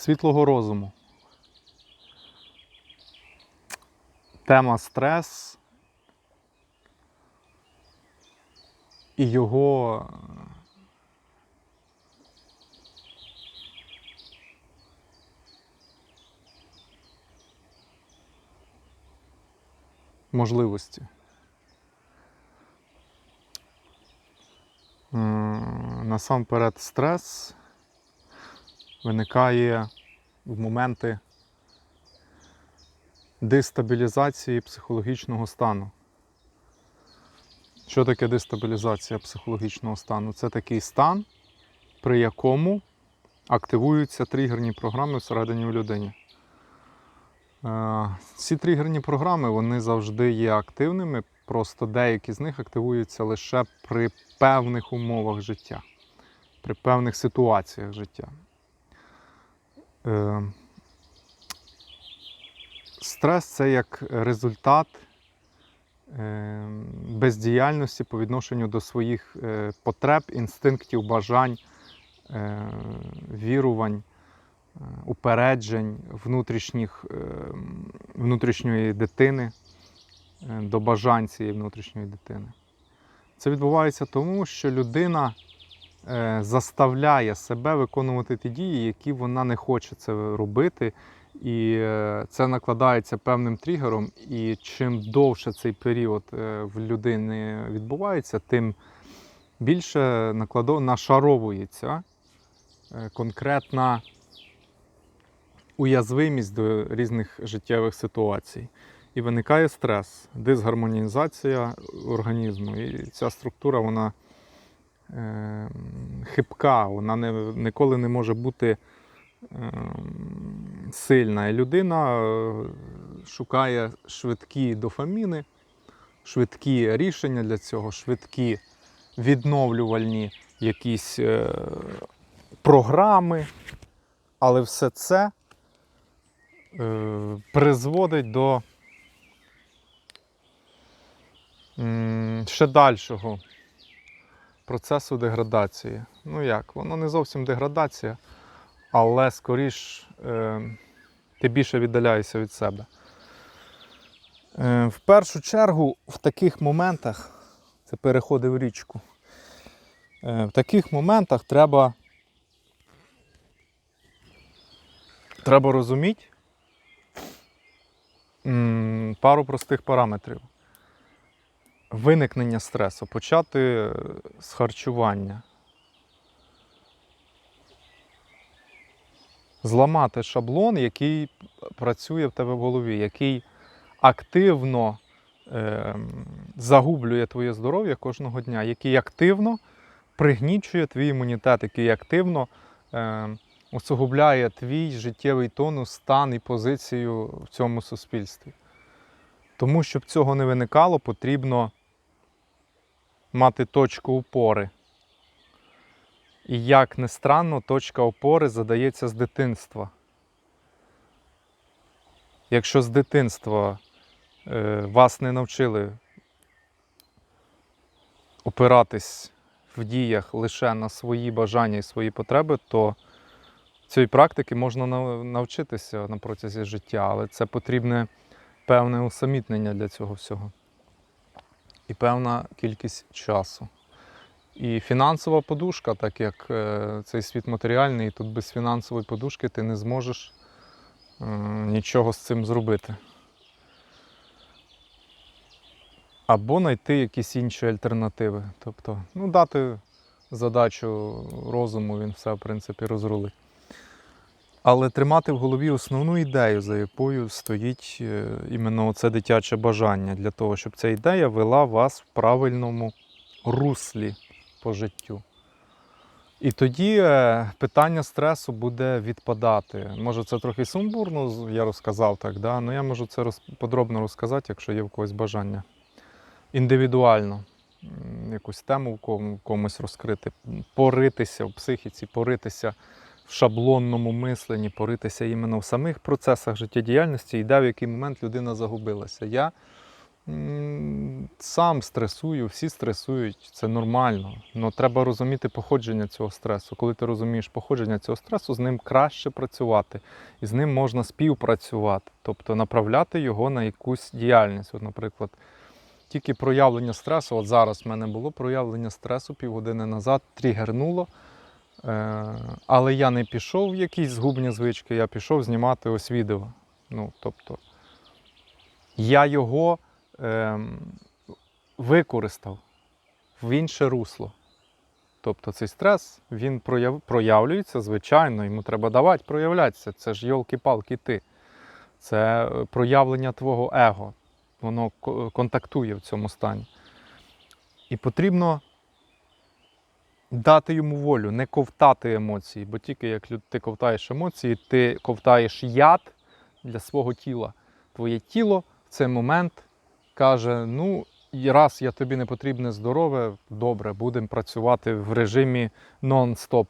світлого розуму. Тема стрес і його можливості. Насамперед стрес виникає в моменти дестабілізації психологічного стану. Що таке дестабілізація психологічного стану? Це такий стан, при якому активуються тригерні програми всередині в людині. Е, Ці тригерні програми вони завжди є активними, просто деякі з них активуються лише при певних умовах життя, при певних ситуаціях життя. Е, Стрес це як результат е, бездіяльності по відношенню до своїх е, потреб, інстинктів, бажань, е, вірувань, е, упереджень внутрішніх, е, внутрішньої дитини, е, до бажань цієї внутрішньої дитини. Це відбувається тому, що людина заставляє себе виконувати ті дії, які вона не хоче це робити. І е, це накладається певним тригером. І чим довше цей період е, в людини відбувається, тим більше накладо нашаровується е, конкретна уязвимість до різних життєвих ситуацій. І виникає стрес, дисгармонізація організму. І ця структура вона е, хибка, вона не, ніколи не може бути ем, сильна. І людина е, шукає швидкі дофаміни, швидкі рішення для цього, швидкі відновлювальні якісь е, програми. Але все це е, призводить до ще дальшого процесу деградації. Ну як, воно не зовсім деградація, але скоріш е, ти більше віддаляєшся від себе. Е, в першу чергу, в таких моментах, це переходи в річку, е, в таких моментах треба, треба розуміти м, пару простих параметрів. Виникнення стресу, почати е, з харчування. зламати шаблон, який працює в тебе в голові, який активно е, загублює твоє здоров'я кожного дня, який активно пригнічує твій імунітет, який активно е, усугубляє твій життєвий тонус, стан і позицію в цьому суспільстві. Тому, щоб цього не виникало, потрібно мати точку опори. І як не странно, точка опори задається з дитинства. Якщо з дитинства е, вас не навчили опиратись в діях лише на свої бажання і свої потреби, то цієї практики можна навчитися на протязі життя, але це потрібне певне усамітнення для цього всього. І певна кількість часу. І фінансова подушка, так як е, цей світ матеріальний, і тут без фінансової подушки ти не зможеш е, нічого з цим зробити. Або знайти якісь інші альтернативи. Тобто, ну, дати задачу розуму, він все, в принципі, розрулить. Але тримати в голові основну ідею, за якою стоїть е, іменно це дитяче бажання, для того, щоб ця ідея вела вас в правильному руслі по життю. І тоді е, питання стресу буде відпадати. Може, це трохи сумбурно, я розказав так, да? але я можу це подробно розказати, якщо є в когось бажання. Індивідуально. якусь тему в кому- комусь розкрити, поритися в психіці, поритися шаблонному мисленні, поритися іменно в самих процесах життєдіяльності і де в який момент людина загубилася. Я сам стресую, всі стресують, це нормально. Але треба розуміти походження цього стресу. Коли ти розумієш походження цього стресу, з ним краще працювати, і з ним можна співпрацювати, тобто направляти його на якусь діяльність. От, наприклад, тільки проявлення стресу, от зараз в мене було проявлення стресу півгодини назад, тригернуло. Е, але я не пішов в якісь згубні звички, я пішов знімати ось відео. Ну, тобто, я його ем, використав в інше русло. Тобто цей стрес він прояв, проявлюється, звичайно, йому треба давати проявлятися. Це ж йолки-палки ти. Це е, проявлення твого его. Воно контактує в цьому стані. І потрібно дати йому волю, не ковтати емоції, бо тільки як ти ковтаєш емоції, ти ковтаєш яд для свого тіла. Твоє тіло в цей момент каже: ну, раз я тобі не потрібне здорове, добре, будемо працювати в режимі нон-стоп.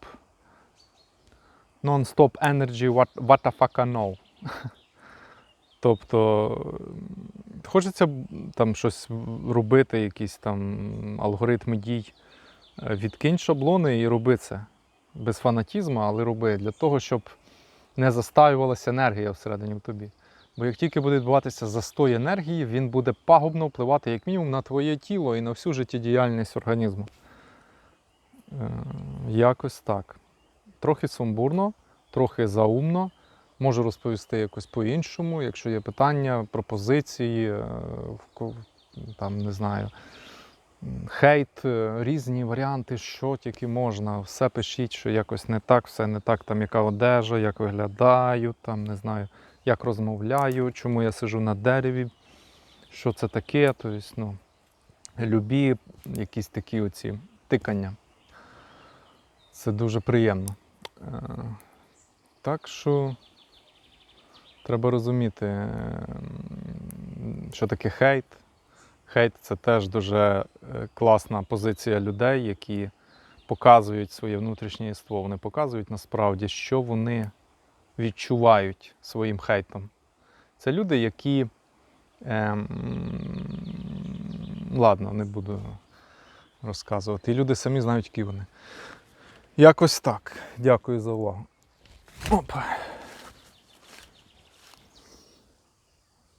Non-stop energy, what, what the fuck I know. Тобто хочеться там щось робити, якісь там алгоритми дій. Відкинь шаблони і роби це. Без фанатізму, але роби для того, щоб не застаювалася енергія всередині в тобі. Бо як тільки буде відбуватися застой енергії, він буде пагубно впливати як мінімум на твоє тіло і на всю життєдіяльність організму. Е, Якось так. Трохи сумбурно, трохи заумно. Можу розповісти якось по-іншому, якщо є питання, пропозиції, е, там, не знаю, хейт, е, різні варіанти, що тільки можна. Все пишіть, що якось не так, все не так, там яка одежа, як виглядаю, там не знаю, як розмовляю, чому я сижу на дереві, що це таке. Тобто, ну, любі якісь такі оці тикання. Це дуже приємно. Е, Так що треба розуміти, що таке хейт. Хейт це теж дуже е, класна позиція людей, які показують своє внутрішнє єство. Вони показують насправді, що вони відчувають своїм хейтом. Це люди, які. Ем, ладно, не буду розказувати. І люди самі знають, які вони. Якось так. Дякую за увагу. Опа.